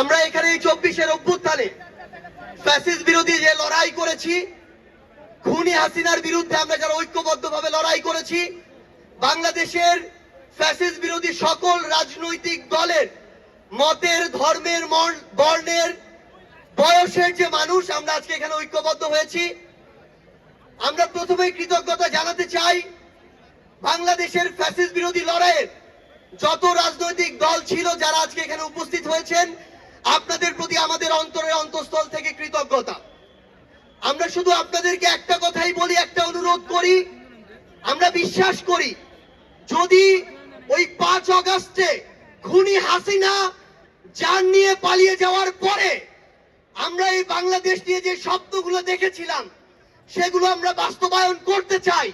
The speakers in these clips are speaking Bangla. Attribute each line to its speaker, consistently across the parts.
Speaker 1: আমরা এখানে এই চব্বিশের অভ্যুত্থানে ফ্যাসিস বিরোধী যে লড়াই করেছি, খুনি হাসিনার বিরুদ্ধে আমরা যারা ঐক্যবদ্ধভাবে লড়াই করেছি, বাংলাদেশের ফ্যাসিস বিরোধী সকল রাজনৈতিক দলের মতের, ধর্মের বর্ণের, বয়সের যে মানুষ আমরা আজকে এখানে ঐক্যবদ্ধ হয়েছি। আমরা প্রথমে কৃতজ্ঞতা জানাতে চাই, বাংলাদেশের ফ্যাসিস বিরোধী লড়াইয়ের যত রাজনৈতিক দল ছিল যারা আজকে এখানে উপস্থিত হয়েছেন আপনাদের প্রতি আমাদের অন্তরের অন্তঃস্থল থেকে কৃতজ্ঞতা। আমরা শুধু আপনাদেরকে একটা কথাই বলি, একটা অনুরোধ করি। আমরা বিশ্বাস করি, যদি ওই পাঁচ অগাস্টে খুনি হাসিনা যান নিয়ে পালিয়ে যাওয়ার পরে আমরা এই বাংলাদেশ নিয়ে যে স্বপ্নগুলো দেখেছিলাম, সেগুলো আমরা বাস্তবায়ন করতে চাই,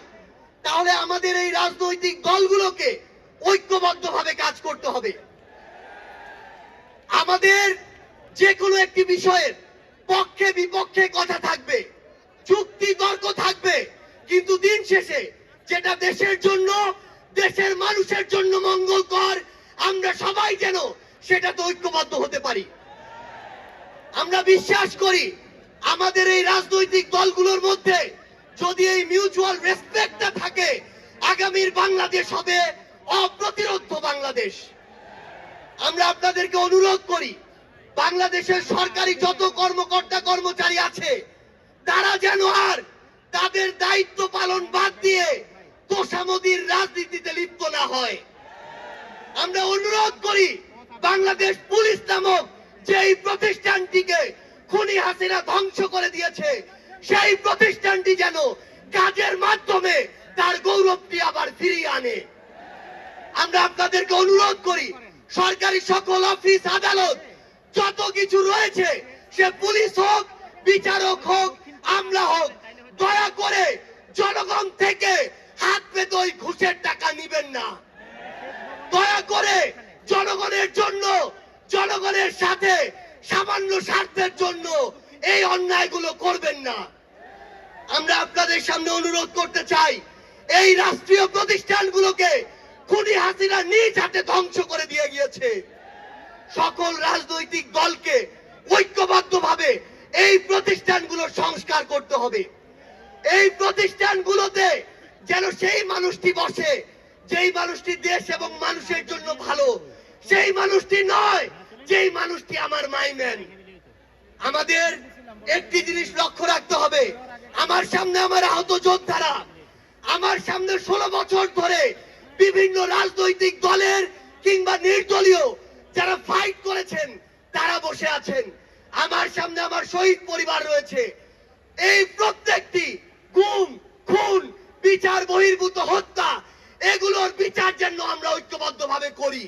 Speaker 1: তাহলে আমাদের এই রাজনৈতিক দলগুলোকে ঐক্যবদ্ধভাবে কাজ করতে হবে। আমাদের যে কোনো একটি বিষয়ের পক্ষে, বিপক্ষে কথা থাকবে, যুক্তি তর্ক থাকবে, কিন্তু দিন শেষে যেটা দেশের জন্য, দেশের মানুষের জন্য মঙ্গলকর, আমরা সবাই যেন সেটাতে ঐক্যবদ্ধ হতে পারি। আমরা বিশ্বাস করি আমাদের এই রাজনৈতিক দলগুলোর মধ্যে যদি এই মিউচুয়াল রেসপেক্টটা থাকে, আগামীর বাংলাদেশ হবে অপ্রতিরোধ বাংলাদেশ। আমরা আপনাদেরকে অনুরোধ করি, বাংলাদেশের সরকারি যত কর্মকর্তা কর্মচারী আছে, তারা যেন আর তাদের দায়িত্ব পালন বাদ দিয়ে তোষামদির রাজনীতিতে লিপ্ত না হয়। আমরা অনুরোধ করি, বাংলাদেশ পুলিশ নামক যেই প্রতিষ্ঠানটিকে খুনি হাসিনা ধ্বংস করে দিয়েছে, সেই প্রতিষ্ঠানটি যেন কাজের মাধ্যমে তার গৌরবটি আবার ফিরিয়ে আনে। আমরা আপনাদেরকে অনুরোধ করি সরকারি সকল অফিস আদালত যত কিছু রয়েছে, সে পুলিশ হোক, বিচারক হোক, আমলা হোক, দয়া করে জনগণ থেকে হাত পেতে ওই ঘুষের টাকা নিবেন না। দয়া করে জনগণের জন্য, জনগণের সাথে সামান্য স্বার্থের জন্য এই অন্যায়গুলো করবেন না। আমরা আপনাদের সামনে অনুরোধ করতে চাই, এই রাষ্ট্রীয় প্রতিষ্ঠানগুলোকে খুনি হাসিনা নিজ হাতে ধ্বংস করে দিয়ে গিয়েছে। সকল রাজনৈতিক দলকে ঐক্যবদ্ধভাবে এই প্রতিষ্ঠানগুলোর সংস্কার করতে হবে। এই প্রতিষ্ঠানগুলোতে যেন সেই মানুষটি বসে, যেই মানুষটি দেশ এবং মানুষের জন্য ভালো, সেই মানুষটি নয়, যেই মানুষটি আমার মাইম্যান আমাদের একটি জিনিস লক্ষ্য রাখতে হবে। আমার সামনে আমার আহত যোদ্ধারা, আমার সামনে ষোলো বছর ধরে বিভিন্ন রাজনৈতিক দলের কিংবা নির্দলীয় যারা ফাইট করেছেন, তারা বসে আছেন। আমার সামনে আমার শহীদ পরিবার রয়েছে। এই প্রত্যেকটি গুম, খুন, বিচার বহির্ভূত হত্যা, এগুলোর বিচার যেন আমরা ঐক্যবদ্ধভাবে করি।